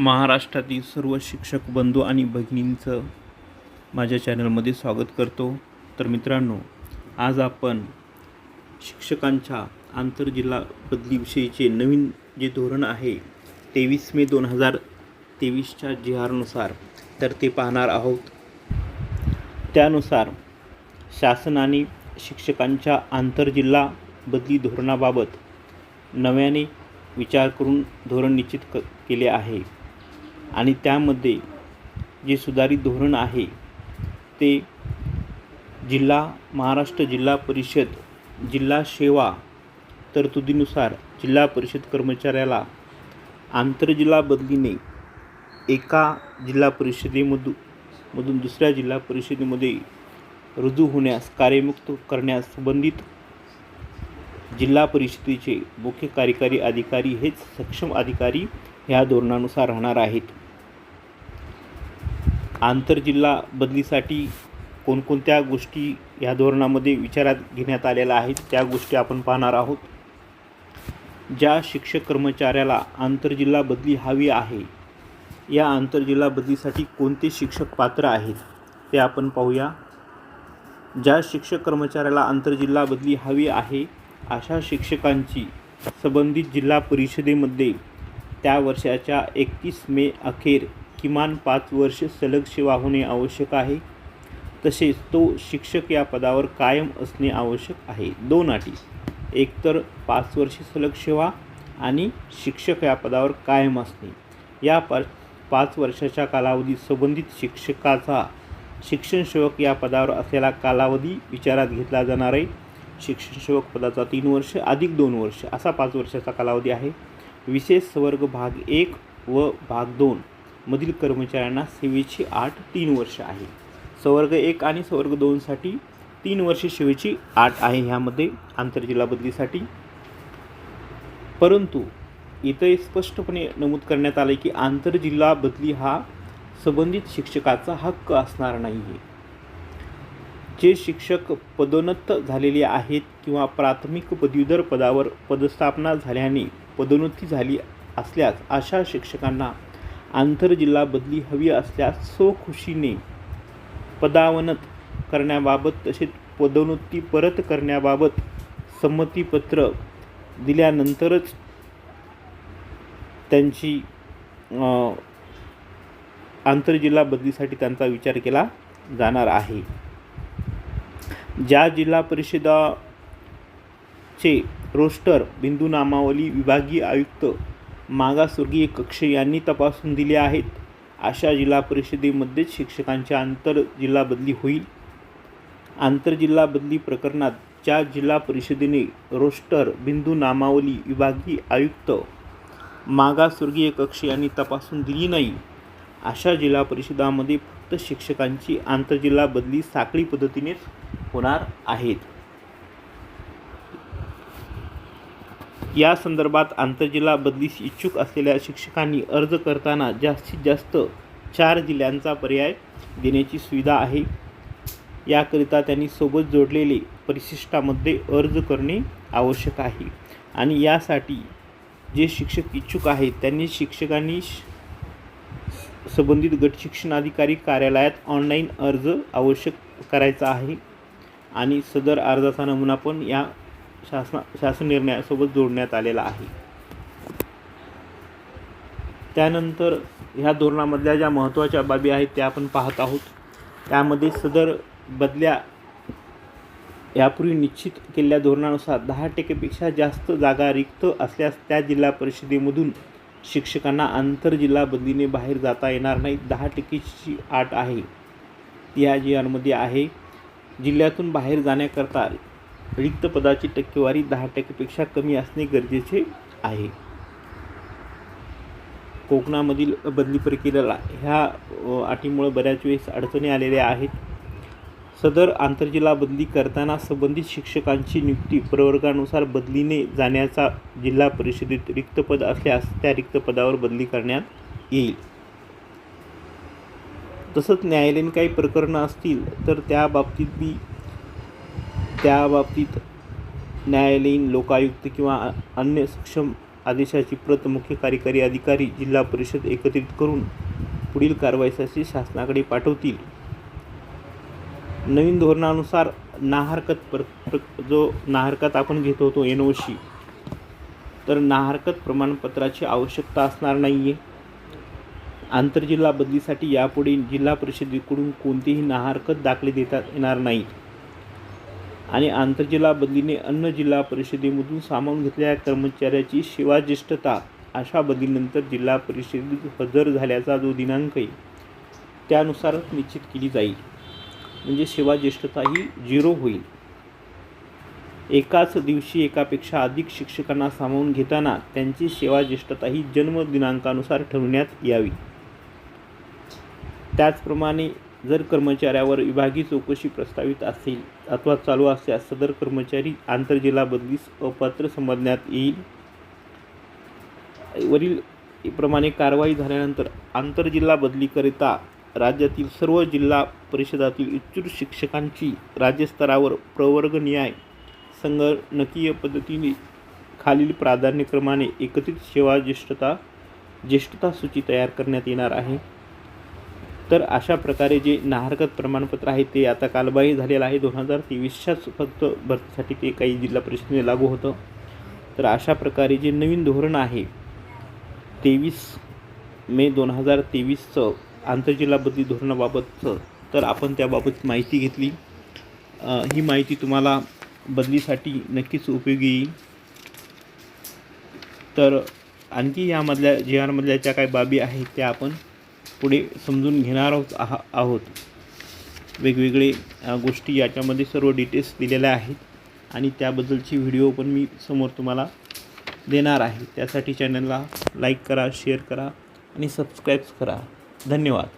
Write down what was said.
महाराष्ट्रातील सर्व शिक्षक बंधू आणि भगिनींचं माझ्या चॅनलमध्ये स्वागत करतो. तर मित्रांनो आज आपण शिक्षकांच्या आंतरजिल्हा बदलीविषयीचे नवीन जे धोरण आहे तेवीस मे दोन हजार तेवीसच्या जी आरनुसार तर ते पाहणार आहोत. त्यानुसार शासनाने शिक्षकांच्या आंतरजिल्हा बदली धोरणाबाबत नव्याने विचार करून धोरण निश्चित क केले आहे. आणि त्यामध्ये जे सुधारित धोरण आहे ते जिल्हा महाराष्ट्र जिल्हा परिषद जिल्हा सेवा तरतुदीनुसार जिल्हा परिषद कर्मचाऱ्याला आंतरजिल्हा बदलीने एका जिल्हा परिषदेमधून मधून दुसऱ्या जिल्हा परिषदेमध्ये रुजू होण्यास कार्यमुक्त करण्यास संबंधित जिल्हा परिषदेचे मुख्य कार्यकारी अधिकारी हेच सक्षम अधिकारी ह्या धोरणानुसार राहणार आहेत. आंतरजिल्हा बदलीसाठी कोणकोणत्या गोष्टी ह्या धोरणामध्ये विचारात घेण्यात आलेल्या आहेत त्या गोष्टी आपण पाहणार आहोत. ज्या शिक्षक कर्मचाऱ्याला आंतरजिल्हा बदली हवी आहे या आंतरजिल्हा बदलीसाठी कोणते शिक्षक पात्र आहेत ते आपण पाहूया. ज्या शिक्षक कर्मचाऱ्याला आंतरजिल्हा बदली हवी आहे अशा शिक्षकांची संबंधित जिल्हा परिषदेमध्ये त्या वर्षाच्या एकतीस मे अखेर किमान पाच वर्ष सलग सेवा होणे आवश्यक आहे. तसेच तो शिक्षक या पदावर कायम असणे आवश्यक आहे. दोन अटी. एकतर पाच वर्षे सलग सेवा आणि शिक्षक या पदावर कायम असणे. या पा पाच वर्षाच्या कालावधीत संबंधित शिक्षकाचा शिक्षण सेवक या पदावर असलेला कालावधी विचारात घेतला जाणार आहे. शिक्षण सेवक पदाचा तीन वर्ष अधिक दोन वर्ष असा पाच वर्षाचा कालावधी आहे. विशेष संवर्ग भाग एक व भाग दोन. मधील कर्मचाऱ्यांना सेवेची आठ तीन वर्ष आहे. संवर्ग एक आणि संवर्ग दोनसाठी तीन वर्षे सेवेची आठ आहे ह्यामध्ये आंतरजिल्हा बदलीसाठी. परंतु इथं स्पष्टपणे नमूद करण्यात आले की आंतरजिल्हा बदली हा संबंधित शिक्षकाचा हक्क असणार नाही आहे जे शिक्षक पदोन्नत झालेले आहेत किंवा प्राथमिक पदवीधर पदावर पदस्थापना झाल्याने पदोन्नती झाली असल्यास अशा शिक्षकांना आंतरजिल्हा बदली हवी असल्यास स्वखुशीने पदावनत करण्याबाबत तसेच पदोन्नती परत करण्याबाबत संमतीपत्र दिल्यानंतरच त्यांची आंतरजिल्हा बदलीसाठी त्यांचा विचार केला जाणार आहे. ज्या जिल्हा परिषदाचे रोस्टर बिंदू नामावली विभागीय आयुक्त मागासवर्गीय कक्ष यांनी तपासून दिले आहेत. अशा जिल्हा परिषदेमध्येच शिक्षकांची आंतरजिल्हा बदली होईल. आंतरजिल्हा बदली प्रकरणात ज्या जिल्हा परिषदेने रोस्टर बिंदू नामावली विभागीय आयुक्त मागासवर्गीय कक्ष यांनी तपासून दिली नाही. अशा जिल्हा परिषदामध्ये फक्त शिक्षकांची आंतरजिल्हा बदली साखळी पद्धतीनेच होणार आहेत. या संदर्भात आंतरजिल्हा बदलीस इच्छुक असलेल्या शिक्षकांनी अर्ज करताना जास्तीत जास्त चार जिल्ह्यांचा पर्याय देण्याची सुविधा आहे. याकरिता त्यांनी सोबत जोडलेले परिशिष्टामध्ये अर्ज करणे आवश्यक आहे आणि यासाठी जे शिक्षक इच्छुक आहेत त्यांनी शिक्षकांनी संबंधित गट शिक्षणाधिकारी कार्यालयात ऑनलाईन अर्ज आवश्यक करायचा आहे आणि सदर अर्जाचा नमुना पण या शासना शासन निर्णयासोबत जोडण्यात आलेला आहे. त्यानंतर ह्या धोरणामधल्या ज्या महत्त्वाच्या बाबी आहेत त्या आपण पाहत आहोत. त्यामध्ये सदर बदल्या यापूर्वी निश्चित केलेल्या धोरणानुसार दहा टक्केपेक्षा जास्त जागा रिक्त असल्यास त्या जिल्हा परिषदेमधून शिक्षकांना आंतरजिल्हा बदलीने बाहेर जाता येणार नाही. दहा टक्केची आट आहे. ती या जी आहे. जिल्ह्यातून बाहेर जाण्याकरता रिक्त पदाची टक्केवारी दहा टक्केपेक्षा कमी असणे गरजेचे आहे. कोकणामधील बदली प्रक्रियेला ह्या अटीमुळे बऱ्याच वेळेस अडचणी आलेल्या आहेत. सदर आंतरजिल्हा बदली करताना संबंधित शिक्षकांची नियुक्ती प्रवर्गानुसार बदलीने जाण्याचा जिल्हा परिषदेत रिक्त पद असल्यास त्या रिक्त पदावर बदली करण्यात येईल. तसंच न्यायालयीन काही प्रकरणं असतील तर त्याबाबतीत बी त्या बाबतीत न्यायालयीन लोकायुक्त किंवा अन्य सक्षम आदेशाची प्रत मुख्य कार्यकारी अधिकारी जिल्हा परिषद एकत्रित करून पुढील कारवाईसाठी शासनाकडे पाठवतील. नवीन धोरणानुसार नाहरकत प्र प्र- जो नाहरकत आपण घेत होतो एन ओ सी तर नाहरकत प्रमाणपत्राची आवश्यकता असणार नाही आहे आंतरजिल्हा बदलीसाठी यापुढे जिल्हा परिषदेकडून कोणतेही नाहरकत दाखले देता येणार नाहीत. आणि आंतरजिल्हा बदलीने अन्न जिल्हा परिषदेमधून सामावून घेतलेल्या कर्मचाऱ्याची सेवाज्येष्ठता अशा बदलीनंतर जिल्हा परिषदेत हजर झाल्याचा जो दिनांक आहे त्यानुसारच निश्चित केली जाईल. म्हणजे सेवाज्येष्ठता ही झिरो होईल. एकाच दिवशी एकापेक्षा अधिक शिक्षकांना सामावून घेताना त्यांची सेवाज्येष्ठता ही जन्मदिनांकानुसार ठरवण्यात यावी. त्याचप्रमाणे जर कर्मचाऱ्यावर विभागीय चौकशी प्रस्तावित असेल अथवा चालू असल्यास सदर कर्मचारी आंतरजिल्हा बदलीस अपात्र समजण्यात येईल. वरील प्रमाणे कारवाई झाल्यानंतर आंतरजिल्हा बदलीकरिता राज्यातील सर्व जिल्हा परिषदातील इच्छुक शिक्षकांची राज्यस्तरावर प्रवर्ग न्याय संगणकीय पद्धतीने खालील प्राधान्यक्रमाने एकत्रित सेवा ज्येष्ठता ज्येष्ठता सूची तयार करण्यात येणार आहे. तर अशा प्रकारे जे नाहरकत प्रमाणपत्र आहे ते आता कालबाही झालेलं आहे. दोन हजार तेवीसच्याच फक्त भरतीसाठी ते काही जिल्हा परिषदेने लागू होतं. तर अशा प्रकारे जे नवीन धोरण आहे तेवीस मे दोन हजार तेवीसचं आंतरजिल्हा बदली धोरणाबाबतचं तर आपण त्याबाबत माहिती घेतली. ही माहिती तुम्हाला बदलीसाठी नक्कीच उपयोगी येईल. तर आणखी यामधल्या जी आरमधल्या ज्या काही बाबी आहेत त्या आपण पुढे समजून घेणार आहोत आहा आहोत. वेगवेगळे गोष्टी याच्यामध्ये सर्व डिटेल्स दिलेल्या आहेत आणि त्याबद्दलची व्हिडिओ पण मी समोर तुम्हाला देणार आहे. त्यासाठी चॅनलला लाईक करा शेअर करा आणि सबस्क्राईब करा. धन्यवाद.